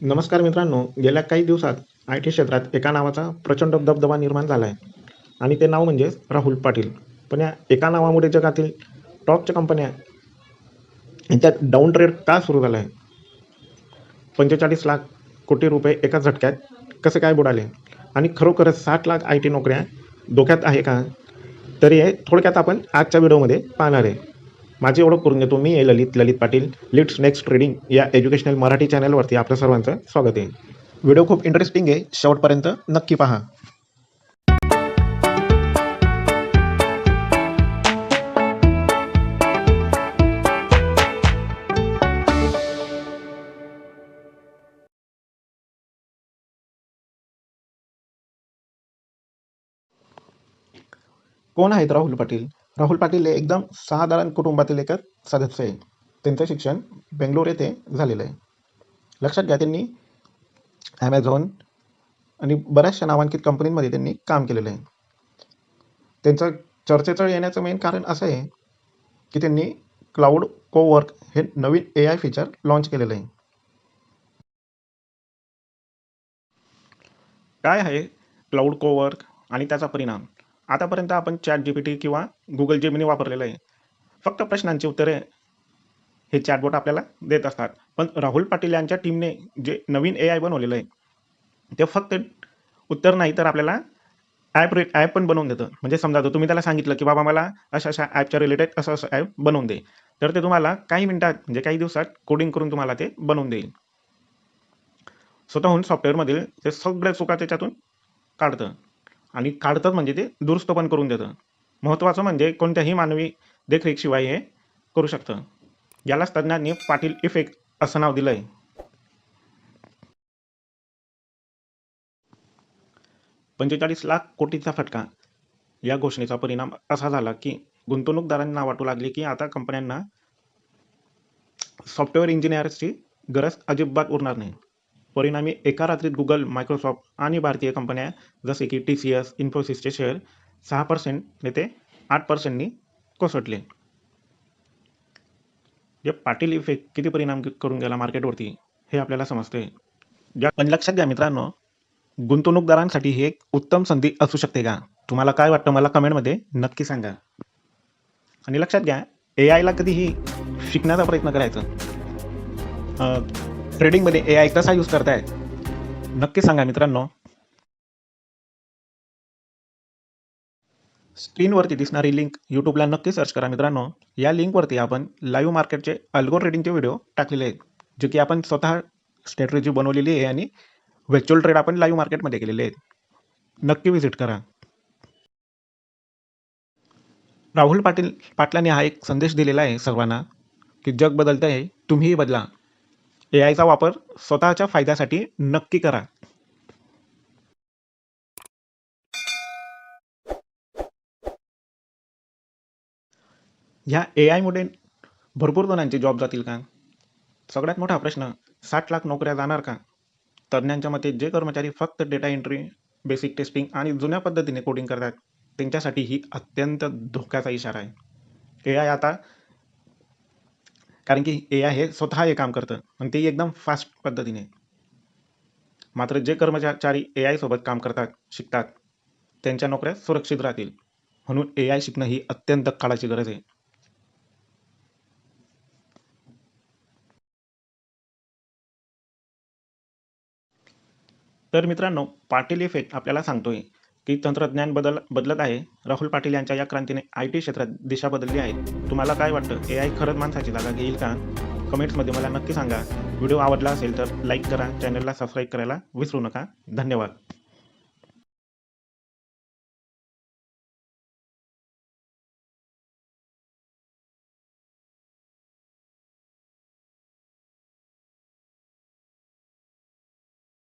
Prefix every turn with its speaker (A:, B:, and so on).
A: नमस्कार मित्रांनो गेल्या काही दिवसात आय टी क्षेत्रात एका नावाचा प्रचंड दबदबा निर्माण झाला आहे आणि ते नाव म्हणजे राहुल पाटील. पण या एका नावामुळे जगातील टॉपच्या कंपन्या यांच्यात डाऊन ट्रेड का सुरू झाला आहे पंचेचाळीस लाख कोटी रुपये एका झटक्यात कसे काय बुडाले? आणि खरोखरच साठ लाख आय टी नोकऱ्या धोक्यात आहे का? तरी हे थोडक्यात आपण आजच्या व्हिडिओमध्ये पाहणार आहे. माझी ओळख करून घेतो मी Lalit Lalit Patil Lits next trading या एज्युकेशनल मराठी चॅनलवरती आपल्या सर्वांचं स्वागत आहे. व्हिडिओ खूप इंटरेस्टिंग आहे शेवटपर्यंत नक्की पहा. कोण आहेत राहुल पाटील? राहुल पाटील हे एकदम साधारण कुटुंबातील एक सदस्य आहे. त्यांचं शिक्षण बेंगलोर येथे झालेलं आहे. लक्षात घ्या त्यांनी ॲमेझॉन आणि बऱ्याचशा नामांकित कंपनींमध्ये त्यांनी काम केलेलं आहे. त्यांचं चर्चेचं येण्याचं मेन कारण असं आहे की त्यांनी क्लाउड कोवर्क हे नवीन ए आय फीचर लॉन्च केलेलं आहे. काय आहे क्लाउड कोवर्क आणि त्याचा परिणाम? आतापर्यंत आपण चॅट जी पी टी किंवा गुगल जेमिनी वापरलेलं आहे. फक्त प्रश्नांची उत्तरे हे चॅटबोट आपल्याला देत असतात. पण राहुल पाटील यांच्या टीमने जे नवीन ए आय बनवलेलं आहे ते फक्त उत्तर नाही तर आपल्याला ॲप रे ॲप पण बनवून देतं. म्हणजे समजा जर तुम्ही त्याला सांगितलं की बाबा मला अशा अशा ॲपच्या रिलेटेड असं असं ॲप बनवून दे तर ते तुम्हाला काही मिनटात म्हणजे काही दिवसात कोडिंग करून तुम्हाला ते बनवून देईल. स्वतःहून सॉफ्टवेअरमधील ते सगळ्या चुका त्याच्यातून काढतं. आणि काढतात म्हणजे ते दुरुस्त पण करून देतं. महत्त्वाचं म्हणजे कोणत्याही मानवी देखरेखशिवाय हे करू शकतं. यालाच तज्ज्ञांनी पाटील इफेक्ट असं नाव दिलं आहे पंचेचाळीस लाख कोटीचा फटका. या घोषणेचा परिणाम असा झाला की गुंतवणूकदारांना वाटू लागले की आता कंपन्यांना सॉफ्टवेअर इंजिनियर्सची गरज अजिबात उरणार नाही. परिणामी एका रात्रीत गुगल मायक्रोसॉफ्ट आणि भारतीय कंपन्या जसे की टी सी एस इन्फोसिसचे शेअर सहा पर्सेंट ते आठ पर्सेंटनी कोसटले. जे पाटील इफेक्ट किती परिणाम करून गेला मार्केटवरती हे आपल्याला समजते. ज्या पण लक्षात घ्या मित्रांनो गुंतवणूकदारांसाठी ही एक उत्तम संधी असू शकते का? तुम्हाला काय वाटतं मला कमेंटमध्ये नक्की सांगा. आणि लक्षात घ्या ए आयला कधीही शिकण्याचा प्रयत्न करायचा. ट्रेडिंगमध्ये ए आय कसा यूज करताय? नक्की सांगा मित्रांनो. स्क्रीनवरती दिसणारी लिंक यूट्यूबला नक्की सर्च करा मित्रांनो. या लिंकवरती आपण लाईव्ह मार्केटचे अल्गो ट्रेडिंगचे व्हिडिओ टाकलेले आहेत जे की आपण स्वतः स्ट्रॅटेजी बनवलेली आहे आणि व्हर्च्युअल ट्रेड आपण लाईव्ह मार्केटमध्ये केलेले आहेत. नक्की व्हिजिट करा. राहुल पाटील पाटलांनी हा एक संदेश दिलेला आहे सर्वांना की जग बदलतं आहे तुम्हीही बदला. ए आयचा वापर स्वतःच्या फायद्यासाठी नक्की करा. ह्या ए आयमुळे भरपूर जणांचे जॉब जातील का? सगळ्यात मोठा प्रश्न साठ लाख नोकऱ्या जाणार का? तज्ज्ञांच्या मते जे कर्मचारी फक्त डेटा एंट्री बेसिक टेस्टिंग आणि जुन्या पद्धतीने कोडिंग करतात त्यांच्यासाठी ही अत्यंत धोक्याचा इशारा आहे. ए आय आता कारण की ए आय हे स्वतः हे काम करतं. आणि ते एकदम फास्ट पद्धतीने. मात्र जे कर्मचारी ए आय सोबत काम करतात शिकतात त्यांच्या नोकऱ्या सुरक्षित राहतील. म्हणून ए आय शिकणं ही अत्यंत काळाची गरज आहे. तर मित्रांनो पाटील इफेक्ट आपल्याला सांगतोय की तंत्रज्ञान बदल बदलत आहे. राहुल पाटील यांच्या या क्रांतीने आय टी क्षेत्रात दिशा बदलली आहे. तुम्हाला काय वाटतं? ए आय खरंच माणसाची जागा घेईल का? कमेंट्समध्ये मला नक्की सांगा. व्हिडिओ आवडला असेल तर लाईक करा. चॅनलला सबस्क्राईब करायला विसरू नका. धन्यवाद.